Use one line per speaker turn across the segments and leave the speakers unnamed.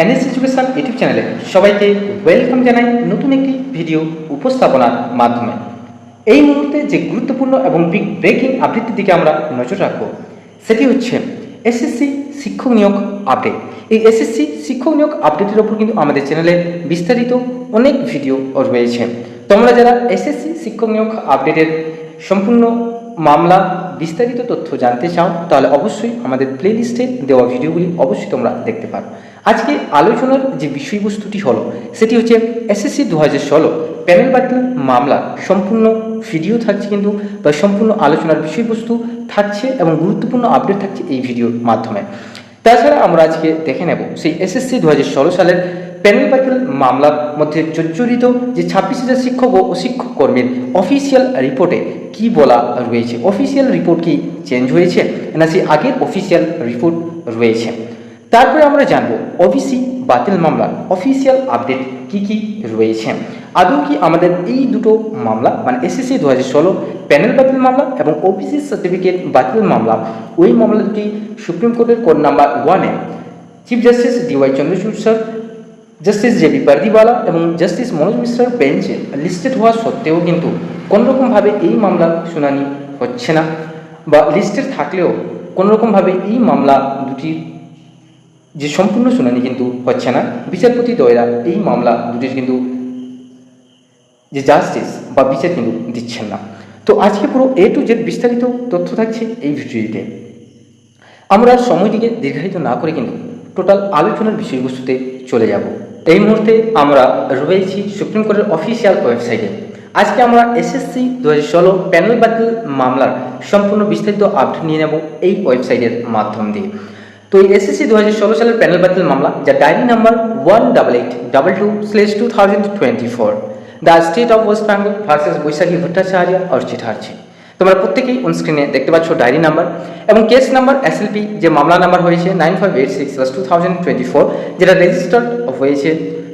NS education YouTube চ্যানেলে সবাইকে welcome জানাই নতুন একটি ভিডিও উপস্থাপনার মাধ্যমে। এই মুহূর্তে যে গুরুত্বপূর্ণ এবং বিগ ব্রেকিং আপডেটের দিকে আমরা নজর রাখব, সেটি হচ্ছে এসএসসি শিক্ষক নিয়োগ আপডেট এই এসএসসি শিক্ষক নিয়োগ আপডেটের ওপর কিন্তু আমাদের চ্যানেলে বিস্তারিত অনেক ভিডিও রয়েছে। তোমরা যারা এসএসসি শিক্ষক নিয়োগ আপডেটের সম্পূর্ণ মামলা, বিস্তারিত তথ্য জানতে চাও, তাহলে অবশ্যই আমাদের প্লেলিস্টে দেওয়া ভিডিওগুলি অবশ্যই তোমরা দেখতে পারো। আজকে আলোচনার যে বিষয়বস্তুটি হলো, সেটি হচ্ছে এসএসসি দু হাজার ষোলো প্যানেল বাতিল মামলা। সম্পূর্ণ ভিডিও থাকছে কিন্তু, বা সম্পূর্ণ আলোচনার বিষয়বস্তু থাকছে এবং গুরুত্বপূর্ণ আপডেট থাকছে এই ভিডিওর মাধ্যমে। তাছাড়া আমরা আজকে দেখে নেব, সেই এসএসসি দু হাজার ষোলো সালের প্যানেল বাতিল মামলার মধ্যে জর্জরিত যে ছাব্বিশ হাজার শিক্ষক ও অশিক্ষক কর্মীর অফিসিয়াল রিপোর্টে কি বলা রয়েছে? অফিসিয়াল রিপোর্ট কি চেঞ্জ হয়েছে? না, সেই আগের অফিসিয়াল রিপোর্ট রয়েছে। তারপরে আমরা জানব, ওবিসি বাতিল মামলার অফিসিয়াল আপডেট কি কি রয়েছে? আদৌ কি আমাদের এই দুটো মামলা মানে এসএসসি দু হাজার ষোলো প্যানেল বাতিল মামলা এবং ওবিসি সার্টিফিকেট বাতিল মামলা, ওই মামলা দুটি সুপ্রিম কোর্টের কোর্ট নাম্বার ওয়ানে। Chief justice D Y Chandrachud sir justice J B Pardiwala এবং জাস্টিস মনোজ মিশ্রার বেঞ্চে লিস্টেড হওয়া সত্ত্বেও কিন্তু কোনোরকমভাবে এই মামলা শুনানি হচ্ছে না বা লিস্টেড থাকলেও কোনোরকমভাবে এই মামলা দুটির যে সম্পূর্ণ শুনানি কিন্তু হচ্ছে না। বিচারপতি দয়রা এই মামলা দুটির কিন্তু যে জাস্টিস বা বিচার কিন্তু দিচ্ছেন না। তো আজকে পুরো এ টু জেড বিস্তারিত তথ্য থাকছে এই ভিডিওটিতে আমরা সময়টিকে দীর্ঘায়িত না করে কিন্তু টোটাল আলোচনার বিষয়বস্তুতে চলে যাব। এই মুহূর্তে আমরা রয়েছি সুপ্রিম কোর্টের অফিসিয়াল ওয়েবসাইটে আজকে আমরা এসএসসি দু হাজার ষোলো প্যানেল বাতিল মামলার সম্পূর্ণ বিস্তারিত আপডেট নিয়ে নেব এই ওয়েবসাইটের মাধ্যম দিয়ে। তো এই এসএসসি দু হাজার ষোলো সালের প্যানেল বাতিল মামলা যা diary number one double eight double two slash two thousand twenty four the state of west Bengal versus Baishakhi Bhattacharya Archit হারছি তোমরা প্রত্যেকেই অন স্ক্রিনে দেখতে পাচ্ছ ডায়েরি নাম্বার এবং case number S L P যে মামলা নাম্বার হয়েছে nine five eight six plus two thousand twenty four যেটা রেজিস্টার্ড হয়েছে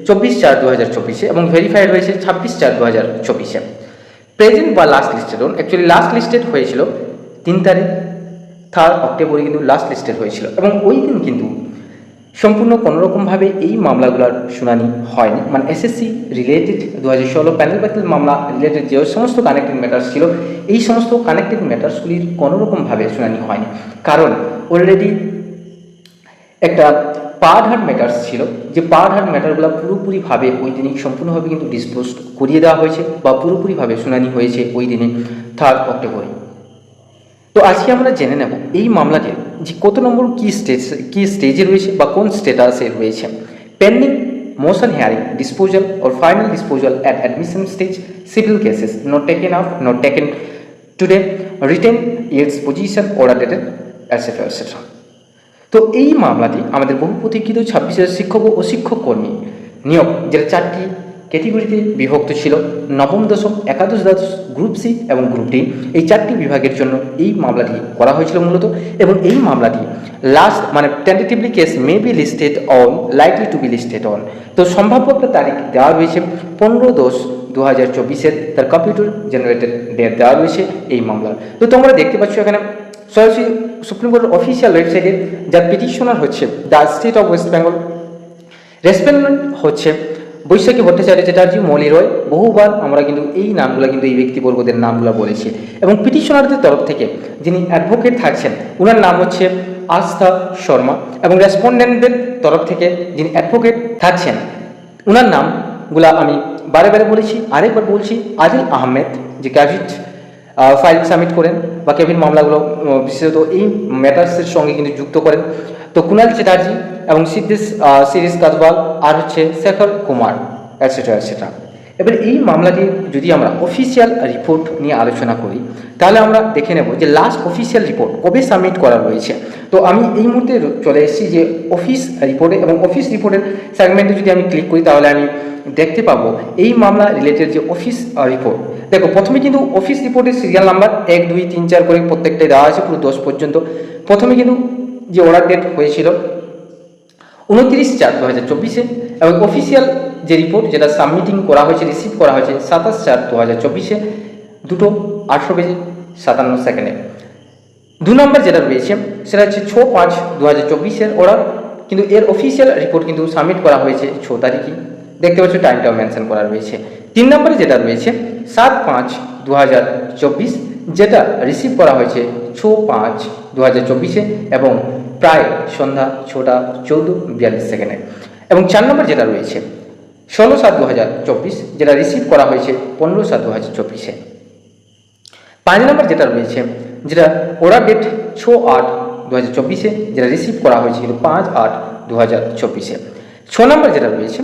চব্বিশ চার দু হাজার চব্বিশে এবং ভেরিফাইড হয়েছে ছাব্বিশ চার দু হাজার চব্বিশে। প্রেজেন্ট বা last listed actually last listed হয়েছিল তিন তারিখ থার্ড অক্টোবরে কিন্তু লাস্ট লিস্টেড হয়েছিল এবং ওই দিন কিন্তু সম্পূর্ণ কোনোরকমভাবে এই মামলাগুলোর শুনানি হয়নি। মানে এসএসসি রিলেটেড দু হাজার ষোলো প্যানেল বাতিল মামলা রিলেটেড যে সমস্ত কানেক্টেড ম্যাটার্স ছিল, এই সমস্ত কানেক্টেড ম্যাটার্সগুলির কোনোরকমভাবে শুনানি হয়নি। কারণ অলরেডি একটা পার্ট হার্ট ম্যাটার্স ছিল, যে পার্ট হার্ট ম্যাটারগুলো পুরোপুরিভাবে ওই দিনই সম্পূর্ণভাবে কিন্তু ডিসপোজ করিয়ে দেওয়া হয়েছে বা পুরোপুরিভাবে শুনানি হয়েছে ওই দিনে থার্ড অক্টোবরে তো আজকে আমরা জেনে নেব এই মামলাটির যে কত নম্বর কী স্টেজ কী স্টেজে রয়েছে বা কোন স্টেটাসে রয়েছে? Pending motion hearing disposal or final disposal at admission stage civil cases not taken up not taken today written years position order dated etcetera etcetera তো এই মামলাটি আমাদের বহু প্রতীক্ষিত ছাব্বিশ হাজার শিক্ষক ও শিক্ষক কর্মী নিয়োগ, যেটা চারটি ক্যাটেগরিতে বিভক্ত ছিল নবম দশম একাদশ দ্বাদশ, গ্রুপ সি এবং গ্রুপ ডি। এই চারটি বিভাগের জন্য এই মামলাটি করা হয়েছিল মূলত এবং এই মামলাটি লাস্ট মানে tentatively case may be listed on likely to be listed on তো সম্ভাব্য একটা তারিখ দেওয়া রয়েছে পনেরো দশ দু হাজার চব্বিশের। তার কম্পিউটার জেনারেটেড ডেট দেওয়া রয়েছে এই মামলার। তো তোমরা দেখতে পাচ্ছ এখানে সরাসরি সুপ্রিম কোর্টের অফিসিয়াল ওয়েবসাইটে যার পিটিশনার হচ্ছে the state of west Bengal respondent হচ্ছে বৈশাখী ভট্টাচার্য চ্যাটার্জি, মলি রয়, বহুবার আমরা কিন্তু এই নামগুলো কিন্তু এই ব্যক্তিবর্গদের নামগুলো বলেছি। এবং পিটিশনারদের তরফ থেকে যিনি অ্যাডভোকেট থাকছেন ওনার নাম হচ্ছে আস্থা শর্মা এবং রেসপন্ডেন্টদের তরফ থেকে যিনি অ্যাডভোকেট থাকছেন ওনার নামগুলা আমি বারে বারে বলেছি, আরেকবার বলছি, আদিল আহমেদ যে ক্যাভিট ফাইল সাবমিট করেন বা কেভিন মামলাগুলো বিশেষত এই ম্যাটার্সের সঙ্গে কিন্তু যুক্ত করেন। তো কুণাল চ্যাটার্জি এবং সিদ্দিস সিরিজ কাদওয়াল আর হচ্ছে শেখর কুমার অ্যাটসেট্রা অ্যাটসেট্রা এবার এই মামলাটি যদি আমরা অফিসিয়াল রিপোর্ট নিয়ে আলোচনা করি, তাহলে আমরা দেখে নেব যে লাস্ট অফিসিয়াল রিপোর্ট কবে সাবমিট করা রয়েছে তো আমি এই মুহূর্তে চলে এসেছি যে অফিস রিপোর্টে এবং অফিস রিপোর্টের সেগমেন্টে যদি আমি ক্লিক করি, তাহলে আমি দেখতে পাবো এই মামলা রিলেটেড যে অফিস রিপোর্ট দেখো, প্রথমে কিন্তু অফিস রিপোর্টের সিরিয়াল নাম্বার এক, দুই, তিন, চার করে প্রত্যেকটাই দেওয়া আছে, পুরো দশ পর্যন্ত। প্রথমে কিন্তু যে অর্ডার ডেট হয়েছিল উনত্রিশ চার দু হাজার চব্বিশে এবং অফিসিয়াল যে রিপোর্ট যেটা সাবমিটিং করা হয়েছে রিসিভ করা হয়েছে সাতাশ চার দু হাজার চব্বিশে, দুটো আটশো বেজে সাতান্ন সেকেন্ডে। দু নম্বর যেটা রয়েছে, সেটা হচ্ছে ছ পাঁচ দু হাজার চব্বিশের অর্ডার কিন্তু এর অফিসিয়াল রিপোর্ট কিন্তু সাবমিট করা হয়েছে ছ তারিখই দেখতে পাচ্ছ টাইমটাও মেনশন করা রয়েছে। তিন নম্বরে যেটা রয়েছে, সাত পাঁচ দু হাজার চব্বিশ, যেটা রিসিভ করা হয়েছে ছ পাঁচ দু হাজার চব্বিশে এবং প্রায় সন্ধ্যা ছটা চৌদ্দ বিয়াল্লিশ সেকেন্ডে। এবং চার নম্বর যেটা রয়েছে, ষোলো সাত দু হাজার চব্বিশ, যেটা রিসিভ করা হয়েছে পনেরো সাত দু হাজার চব্বিশে। পাঁচ নম্বর যেটা রয়েছে, যেটা ওরা ডেট ছ আট দু হাজার চব্বিশে, যেটা রিসিভ করা হয়েছে কিন্তু পাঁচ আট দু হাজার চব্বিশে। ছ নম্বর যেটা রয়েছে,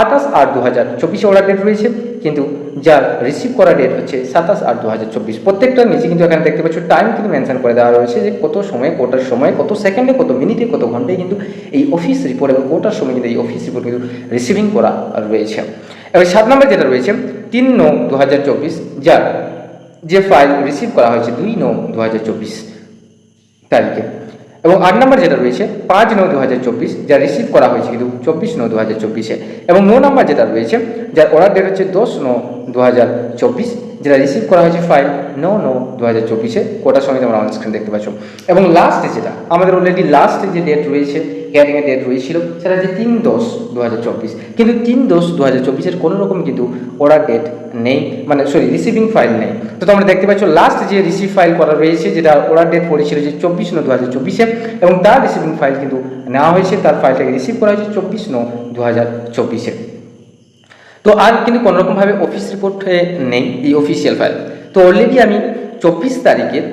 আঠাশ আট দু হাজার চব্বিশে ওরা ডেট রয়েছে কিন্তু যার রিসিভ করা ডেট হচ্ছে সাতাশ আট দু হাজার চব্বিশ। প্রত্যেকটার নিচে কিন্তু এখানে দেখতে পাচ্ছ টাইম কিন্তু মেনশন করে দেওয়া রয়েছে যে কত সময়, কোটার সময়, কত সেকেন্ডে কত মিনিটে কত ঘন্টায় কিন্তু এই অফিস রিপোর্ট এবং কোটার সময় কিন্তু এই অফিস রিপোর্ট কিন্তু রিসিভিং করা রয়েছে। এবার সাত নম্বর যেটা রয়েছে, তিন নয় দু হাজার চব্বিশ, যার যে ফাইল রিসিভ করা হয়েছে দুই নয় দু হাজার চব্বিশ তারিখে। এবং আট নম্বর যেটা রয়েছে, পাঁচ নয় দু হাজার চব্বিশ, যা রিসিভ করা হয়েছে কিন্তু চব্বিশ নয় দু হাজার চব্বিশে। এবং ন নম্বর যেটা রয়েছে, যার অর্ডার ডেট হচ্ছে দশ নয় দু হাজার চব্বিশ। যেটা রিসিভ করা হয়েছে ফাইল ন ন দু হাজার চব্বিশে কোটার সময় তোমরা অন স্ক্রিন দেখতে পাচ্ছ। এবং লাস্টে যেটা, আমাদের অলরেডি লাস্টে যে ডেট রয়েছে হিয়ারিংয়ের ডেট রয়েছিল, সেটা হচ্ছে তিন দশ দু হাজার চব্বিশ। কিন্তু তিন দশ দু হাজার চব্বিশের কোনো রকম কিন্তু অর্ডার ডেট নেই মানে সরি রিসিভিং ফাইল নেই। তো তোমরা দেখতে পাচ্ছ লাস্ট যে রিসিভ ফাইল করা রয়েছে, যেটা অর্ডার ডেট পড়েছিল যে চব্বিশ ন দু হাজার চব্বিশে, এবং তার রিসিভিং ফাইল কিন্তু নেওয়া হয়েছে, তার ফাইলটাকে রিসিভ করা হয়েছে চব্বিশ ন দু হাজার চব্বিশে। তো আর কিন্তু কোনোরকমভাবে অফিস রিপোর্টে নেই এই অফিসিয়াল ফাইল তো অলরেডি আমি চব্বিশ তারিখের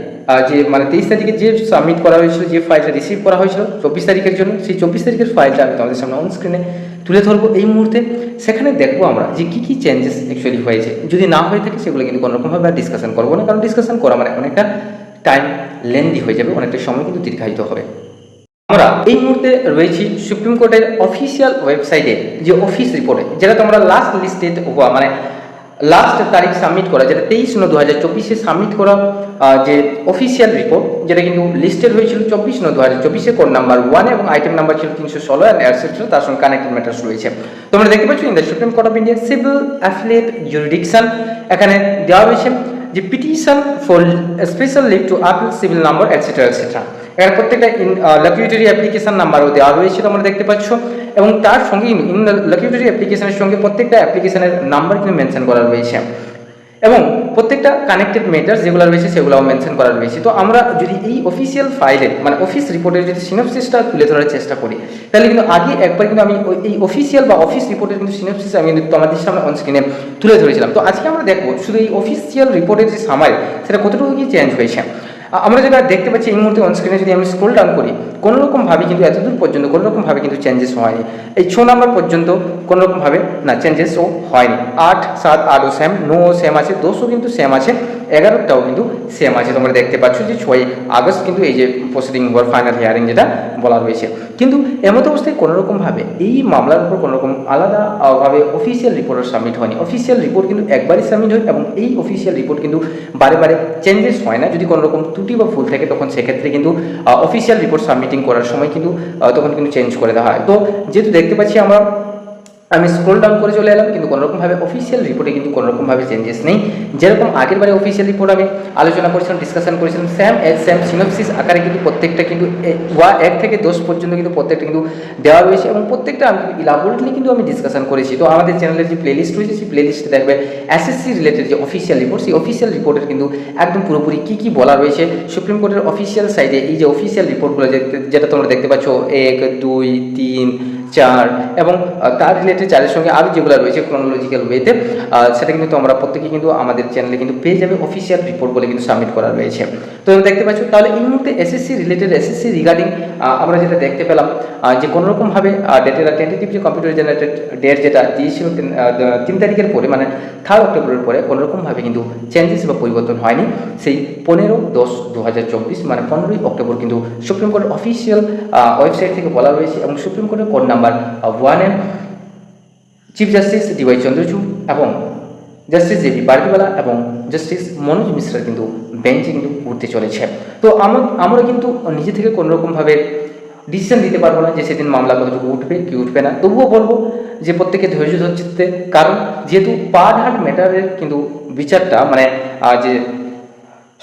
যে মানে তেইশ তারিখে যে সাবমিট করা হয়েছিল, যে ফাইলটা রিসিভ করা হয়েছিল, চব্বিশ তারিখের জন্য, সেই চব্বিশ তারিখের ফাইলটা আমি তোমাদের সামনে অন স্ক্রিনে তুলে ধরবো এই মুহূর্তে। সেখানে দেখব আমরা যে কী কী চেঞ্জেস অ্যাকচুয়ালি হয়েছে। যদি না হয়ে থাকে, সেগুলো কিন্তু কোনোরকমভাবে আর ডিসকাশন করব না, কারণ ডিসকাশন করা মানে অনেকটা টাইম লেন্দি হয়ে যাবে, অনেকটা সময় কিন্তু দীর্ঘায়িত হবে। আমরা এই মুহূর্তে রয়েছি সুপ্রিম কোর্টের অফিসিয়াল ওয়েবসাইটে যে অফিস রিপোর্টে যেটা তোমরা লাস্ট লিস্টেড হওয়া মানে লাস্ট তারিখ সাবমিট করা, যেটা তেইশ ন দু হাজার চব্বিশে সাবমিট করা যে অফিসিয়াল রিপোর্ট যেটা কিন্তু লিস্টেড হয়েছিল চব্বিশ ন দু হাজার চব্বিশে কোড নাম্বার ওয়ান এবং আইটেম নাম্বার ছিল তিনশো ষোলো অ্যান্ড এটসেট্রা তার সঙ্গে কানেক্টেড ম্যাটার্স রয়েছে। তোমরা দেখতে পাচ্ছ in the supreme court of India civil appellate jurisdiction এখানে দেওয়া হয়েছে যে petition for special leave to appeal civil number etcetera etcetera এখানে প্রত্যেকটা লাকিউটারি অ্যাপ্লিকেশন নাম্বারও দেওয়া রয়েছে তোমরা দেখতে পাচ্ছ। এবং তার সঙ্গে ইন লাকিউটারি অ্যাপ্লিকেশনের সঙ্গে প্রত্যেকটা অ্যাপ্লিকেশনের নাম্বার কিন্তু মেনশন করা রয়েছে। এবং প্রত্যেকটা কানেক্টেড মেটার যেগুলো রয়েছে সেগুলোও মেনশন করা রয়েছে। তো আমরা যদি এই অফিসিয়াল ফাইলের মানে অফিস রিপোর্টের যদি সিনপসিসটা তুলে ধরার চেষ্টা করি, তাহলে কিন্তু আগে একবার কিন্তু আমি এই অফিসিয়াল বা অফিস রিপোর্টের কিন্তু সিনপসিস আমি কিন্তু তোমাদের সামনে অন স্ক্রিনে তুলে ধরেছিলাম। তো আজকে আমরা দেখব শুধু এই অফিসিয়াল রিপোর্টের যে সামারি সেটা কতটুকু কি চেঞ্জ হয়েছে? আমরা যেটা দেখতে পাচ্ছি এই মুহূর্তে অনস্ক্রিনে যদি আমি স্ক্রোল ডাউন করি কোনো রকমভাবে কিন্তু এতদূর পর্যন্ত কোনো রকমভাবে কিন্তু চেঞ্জেস হয়নি। এই ছ নম্বর পর্যন্ত কোনো রকমভাবে না চেঞ্জেসও হয়নি। আট সাত আটও সেম নও সেম আছে দশও কিন্তু সেম আছে এগারোটাও কিন্তু সেম আছে। তোমরা দেখতে পাচ্ছ যে ছয় আগস্ট কিন্তু এই যে প্রসিডিং হওয়ার ফাইনাল হিয়ারিং যেটা বলা রয়েছে। কিন্তু এমতো অবস্থায় কোনো রকমভাবে এই মামলার উপর কোনো রকম আলাদা আহ, ভাবে অফিসিয়াল রিপোর্ট সাবমিট হয়নি। অফিসিয়াল রিপোর্ট কিন্তু একবারই সাবমিট হয় এবং এই অফিসিয়াল রিপোর্ট কিন্তু বারে বারে চেঞ্জেস হয় না। যদি কোনো রকম ত্রুটি বা ফুল থাকে, তখন সেক্ষেত্রে কিন্তু অফিসিয়াল রিপোর্ট সাবমিটিং করার সময় কিন্তু তখন কিন্তু চেঞ্জ করে দেওয়া হয়। তো যেহেতু দেখতে পাচ্ছি আমরা আমি স্ক্রোল ডাউন করে চলে এলাম, কিন্তু কোনোরকমভাবে অফিসিয়াল রিপোর্টে কিন্তু কোনোরকমভাবে চেঞ্জেস নেই। যেরকম আগের বারে অফিসিয়াল রিপোর্ট আমি আলোচনা করেছিলাম ডিসকাশন করেছিলাম স্যাম এজ স্যাম সিনোপসিস আকারে কিন্তু প্রত্যেকটা কিন্তু ওয়া এক থেকে দশ পর্যন্ত কিন্তু প্রত্যেকটা কিন্তু দেওয়া রয়েছে এবং প্রত্যেকটা আমি ইলাবোরেটলি কিন্তু আমি ডিসকাশন করেছি। তো আমাদের চ্যানেলের যে প্লেলিস্ট রয়েছে, সেই প্লেলিস্টে দেখবে এসএসসি রিলেটেড যে অফিসিয়াল রিপোর্ট সেই অফিসিয়াল রিপোর্টের কিন্তু একদম পুরোপুরি কী কী বলা রয়েছে, সুপ্রিম কোর্টের অফিসিয়াল সাইডে এই যে অফিসিয়াল রিপোর্টগুলো যেটা তোমরা দেখতে পাচ্ছ, এক, দুই, তিন চার এবং তার রিলেটেড চারের সঙ্গে আরও যেগুলো রয়েছে ক্রোনোলজিক্যাল ওয়েতে সেটা কিন্তু আমরা প্রত্যেকে কিন্তু আমাদের চ্যানেলে কিন্তু পেয়ে যাবে অফিসিয়াল রিপোর্ট বলে কিন্তু সাবমিট করা রয়েছে। তো দেখতে পাচ্ছ, তাহলে এই মুহূর্তে এসএসসি রিলেটেড এসএসসি রিগার্ডিং আমরা যেটা দেখতে পেলাম যে কোনো রকমভাবে ডেটের টেন্টেটিভ যে কম্পিউটার জেনারেটেড ডেট যেটা দিয়েছিল তিন তারিখের পরে মানে থার্ড অক্টোবরের পরে কোনোরকমভাবে কিন্তু চেঞ্জেস বা পরিবর্তন হয়নি। সেই পনেরো দশ দু মানে পনেরোই অক্টোবর কিন্তু সুপ্রিম কোর্টের অফিসিয়াল ওয়েবসাইট থেকে বলা রয়েছে এবং সুপ্রিম কোর্টের কোড নাম্বার ওয়ানের chief justice D Y Chandrachud এবং জাস্টিস জে বার্দিওয়ালা এবং জাস্টিস মনোজ মিশ্রা কিন্তু বেঞ্চে কিন্তু উঠতে চলেছে। তো আমরা কিন্তু নিজে থেকে কোনোরকমভাবে ডিসিশন দিতে পারব না যে সেদিন মামলা কতটুকু উঠবে, কি উঠবে না। তবুও বলব যে প্রত্যেকে ধৈর্য ধরতে কারণ যেহেতু পার্ট হার্ট ম্যাটারের কিন্তু বিচারটা মানে যে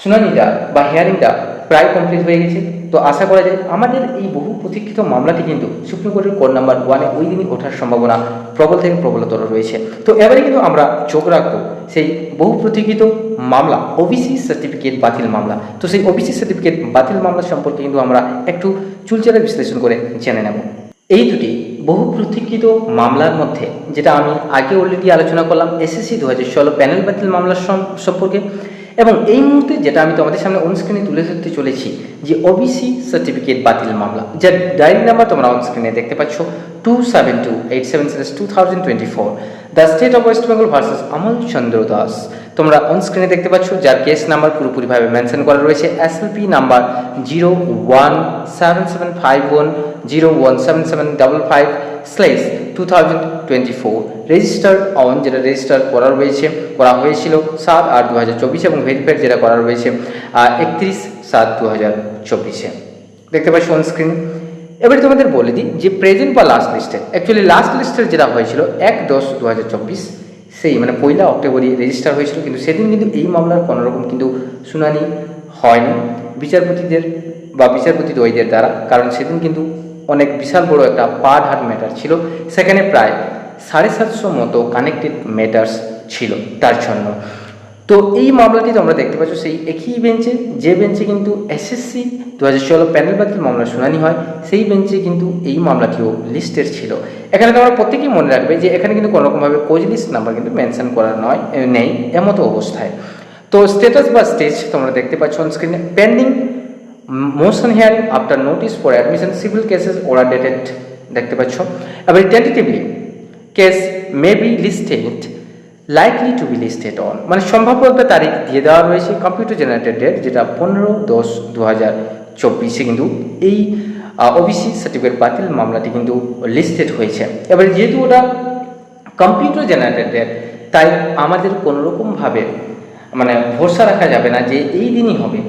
শুনানিটা বা হিয়ারিংটা প্রায় কমপ্লিট হয়ে গেছে। তো আশা করা যায় আমাদের এই বহু প্রতীক্ষিত মামলাটি কিন্তু সুপ্রিম কোর্টের কোর্ট নাম্বার ওয়ানে ওই দিনই ওঠার সম্ভাবনা প্রবল থেকে প্রবলতর রয়েছে। তো এবারে কিন্তু আমরা চোখ রাখব সেই বহু প্রতীক্ষিত মামলা ওবিসি সার্টিফিকেট বাতিল মামলা। তো সেই ওবিসি সার্টিফিকেট বাতিল মামলা সম্পর্কে কিন্তু আমরা একটু চুলচেরা বিশ্লেষণ করে জেনে নেব। এই দুটি বহু প্রতীক্ষিত মামলার মধ্যে, যেটা আমি আগে অলরেডি আলোচনা করলাম এসএসসি দু হাজার ষোলো প্যানেল বাতিল মামলার সম্পর্কে এবং এই মুহূর্তে যেটা আমি তোমাদের সামনে অনস্ক্রিনে তুলে ধরতে চলেছি, যে ওবিসি সার্টিফিকেট বাতিল মামলা। যার ডায়েরি নাম্বার তোমরা অনস্ক্রিনে দেখতে পাচ্ছ two seven two eight seven two thousand twenty four the state of west Bengal versus Amal Chandra Das তোমরা অনস্ক্রিনে দেখতে পাচ্ছ যার কেস নাম্বার পুরোপুরিভাবে মেনশন করা রয়েছে। S L P number zero one seven seven five one zero one seven seven double five slash two thousand twenty four register on যেটা register করা রয়েছে, করা হয়েছিল সাত আট দু হাজার চব্বিশে এবং ভেরিফাইড যেটা করা রয়েছে একত্রিশ সাত দু হাজার চব্বিশে। দেখতে পাচ্ছ অন স্ক্রিন এবারে তোমাদের বলে দিই যে প্রেজেন্ট বা লাস্ট লিস্টে অ্যাকচুয়ালি লাস্ট লিস্টের যেটা হয়েছিল এক দশ দু হাজার চব্বিশ। সেই মানে পয়লা অক্টোবরই রেজিস্টার হয়েছিল। কিন্তু সেদিন কিন্তু এই মামলার কোনো রকম কিন্তু শুনানি হয়নি বিচারপতিদের বা বিচারপতি দ্বৈদের দ্বারা, কারণ সেদিন কিন্তু অনেক বিশাল বড় একটা পার্ট হার্ট ম্যাটার ছিল। সেখানে প্রায় সাড়ে সাতশো মতো কানেক্টেড ম্যাটার্স ছিল তার জন্য। তো এই মামলাটি তোমরা দেখতে পাচ্ছ, সেই একই বেঞ্চে, যে বেঞ্চে কিন্তু এসএসসি দু হাজার ষোলো প্যানেল বাতিল মামলা শুনানি হয়, সেই বেঞ্চে কিন্তু এই মামলাটিও লিস্টের ছিল। এখানে তোমরা প্রত্যেকেই মনে রাখবে যে এখানে কিন্তু কোনোরকমভাবে কোজ লিস্ট নাম্বার কিন্তু মেনশন করা নয় নেই, এমতো অবস্থায়। তো স্টেটাস বা স্টেজ তোমরা দেখতে পাচ্ছ অন স্ক্রিনে pending motion hearing after notice for admission civil cases ওরা ডেটেড দেখতে পাচ্ছ। এবার tentatively case may be listed likely to be listed on মানে সম্ভাব্য একটা তারিখ দিয়ে দেওয়া রয়েছে কম্পিউটার জেনারেটেড ডেট যেটা পনেরো দশ দু হাজার চব্বিশে কিন্তু এই ওবিসি সার্টিফিকেট বাতিল মামলাটি কিন্তু লিস্টেড হয়েছে। এবার যেহেতু ওটা কম্পিউটার জেনারেটেড ডেট তাই আমাদের কোনোরকমভাবে মানে ভরসা রাখা যাবে না যে এই দিনই হবে।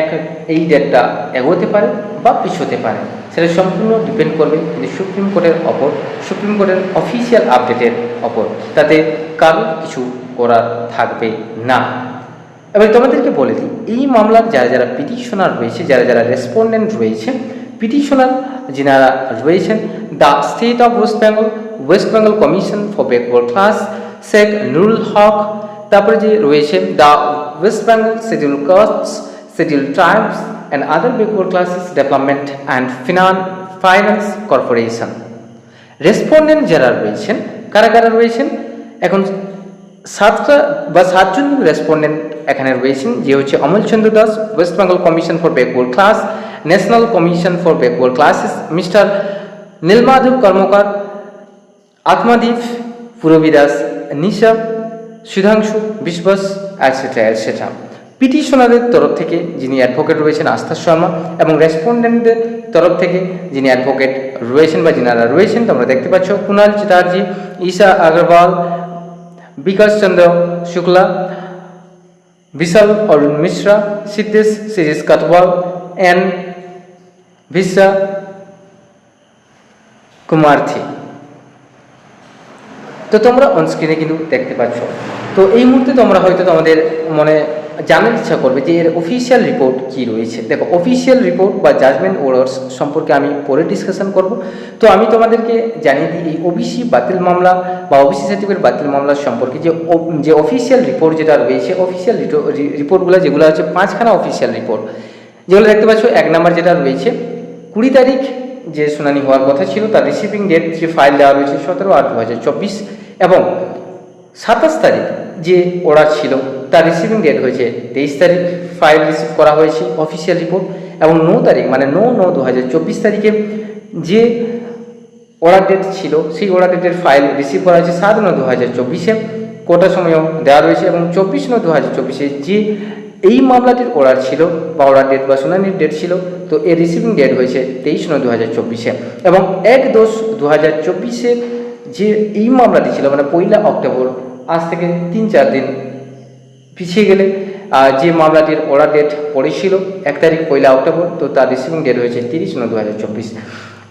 এক, এই ডেটটা এগোতে পারে। বা পিছোতে পারে। সেটা সম্পূর্ণ ডিপেন্ড করবে কিন্তু সুপ্রিম কোর্টের ওপর সুপ্রিম কোর্টের অফিসিয়াল আপডেটের ওপর, তাতে কারোর কিছু করার থাকবে না। এবার তোমাদেরকে বলে দিই, এই মামলার যারা যারা পিটিশনার রয়েছে, যারা যারা রেসপন্ডেন্ট রয়েছে পিটিশনার যিনারা রয়েছেন the state of west Bengal west Bengal commission for backward class Sheikh Nurul Haque তারপরে যে রয়েছে the west Bengal schedule castes tribes and other backward classes development and finance finance corporation respondent যারা রয়েছেন কারা কারা রয়েছেন? এখন সাতটা বা সাতজন রেসপন্ডেন্ট এখানে রয়েছেন, যে হচ্ছে Amalchandra Das west Bengal commission for backward class national commission for backward classes mister Nilmadhab Karmakar Atmadip Purabidas Nisha Sudhanshu Biswas etcetera etcetera পিটিশনারের তরফ থেকে যিনি অ্যাডভোকেট রয়েছেন আস্থা শর্মা এবং রেসপন্ডেন্টদের তরফ থেকে যিনি অ্যাডভোকেট রয়েছেন বা যিনারা রয়েছেন, তোমরা দেখতে পাচ্ছ কুণাল চ্যাটার্জি, ঈশা আগরওয়াল, বিকাশ চন্দ্র শুক্লা, বিশাল অরুণ মিশ্রা, সিদ্ধেশ শিরিষ কাটওয়াল এন ভিসা কুমারথি। তো তোমরা অনস্ক্রিনে কিন্তু দেখতে পাচ্ছ। তো এই মুহূর্তে তোমরা হয়তো তোমাদের মনে জানার ইচ্ছা করবে যে এর অফিসিয়াল রিপোর্ট কি রয়েছে। দেখো অফিসিয়াল রিপোর্ট বা জাজমেন্ট অর্ডার্স সম্পর্কে আমি পরে ডিসকাশন করব। তো আমি তোমাদেরকে জানিয়ে দিই, এই ওবিসি বাতিল মামলা বা ওবিসি সার্টিফিকেট বাতিল মামলা সম্পর্কে যে যে অফিসিয়াল রিপোর্ট যেটা রয়েছে অফিসিয়াল রিপোর্টগুলো যেগুলো হচ্ছে পাঁচখানা অফিসিয়াল রিপোর্ট যেগুলো দেখতে পাচ্ছ, এক নাম্বার যেটা রয়েছে, কুড়ি তারিখ যে শুনানি হওয়ার কথা ছিল, তার রিসিভিং ডেট যে ফাইল দেওয়া রয়েছে সতেরো আট দু এবং সাতাশ তারিখ যে অর্ডার ছিল তার রিসিভিং ডেট হয়েছে তেইশ তারিখ। ফাইল রিসিভ করা হয়েছে অফিসিয়াল রিপোর্ট এবং ন তারিখ মানে ন ন দু হাজার চব্বিশ তারিখে যে অর্ডার ডেট ছিল, সেই অর্ডার ডেটের ফাইল রিসিভ করা হয়েছে সাত ন দু হাজার চব্বিশে। কোটা সময়ও দেওয়া রয়েছে এবং চব্বিশ ন দু হাজার চব্বিশে যে এই মামলাটির অর্ডার ছিল বা অর্ডার ডেট বা শুনানির ডেট ছিল, তো এর রিসিভিং ডেট হয়েছে তেইশ নয় দু হাজার চব্বিশে। এবং এক দশ দু হাজার চব্বিশে যে এই মামলাটি ছিল মানে পয়লা অক্টোবর, আজ থেকে তিন চার দিন পিছিয়ে গেলে যে মামলাটির অর্ডার ডেট পড়েছিল এক তারিখ পয়লা অক্টোবর, তো তার রিসিভিং ডেট হয়েছে তিরিশ নয় দু হাজার চব্বিশ।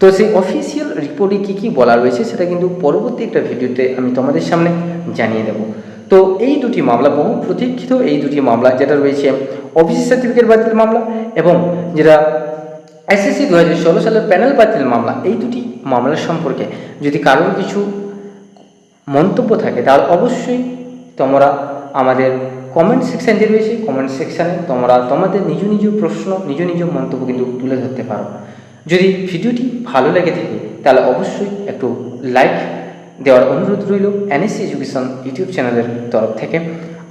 তো সেই অফিসিয়াল রিপোর্টে কী কী বলা রয়েছে, সেটা কিন্তু পরবর্তী একটা ভিডিওতে আমি তোমাদের সামনে জানিয়ে দেব। তো এই দুটি মামলা, বহু প্রতীক্ষিত এই দুটি মামলা, যেটা রয়েছে অফিস সার্টিফিকেট বাতিল মামলা এবং যেটা এসএসসি দু হাজার ষোলো সালের প্যানেল বাতিল মামলা, এই দুটি মামলার সম্পর্কে যদি কারোর কিছু মন্তব্য থাকে, তাহলে অবশ্যই তোমরা আমাদের কমেন্ট সেকশন যে রয়েছে কমেন্ট সেকশানে তোমরা তোমাদের নিজ নিজ প্রশ্ন, নিজ নিজ মন্তব্য কিন্তু তুলে ধরতে পারো। যদি ভিডিওটি ভালো লেগে থাকে, তাহলে অবশ্যই একটু লাইক দেওয়ার অনুরোধ রইল এনএসসি এডুকেশন ইউটিউব চ্যানেলের তরফ থেকে।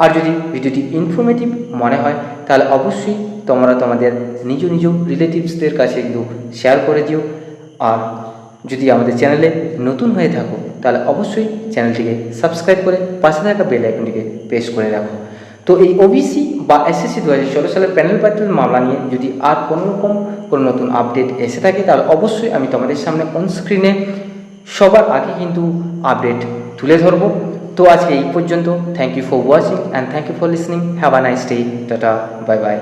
আর যদি ভিডিওটি ইনফরমেটিভ মনে হয়, তাহলে অবশ্যই তোমরা তোমাদের নিজ নিজ রিলেটিভসদের কাছে কিন্তু শেয়ার করে দিও। আর যদি আমাদের চ্যানেলে নতুন হয়ে থাকো, তাহলে অবশ্যই চ্যানেলটিকে সাবস্ক্রাইব করে পাশে থাকা বেল আইকনটিকে প্রেস করে রাখো। তো এই ওবিসি বা এসএসসি দু হাজার ষোলো সালের প্যানেল বাতিল মামলা নিয়ে যদি আর কোনো রকম কোনো নতুন আপডেট এসে থাকে, তাহলে অবশ্যই আমি তোমাদের সামনে অন স্ক্রিনে সবার আগে কিন্তু আপডেট তুলে ধরবো। তো আজকে এই পর্যন্ত thank you for watching and thank you for listening have a nice day tata bye bye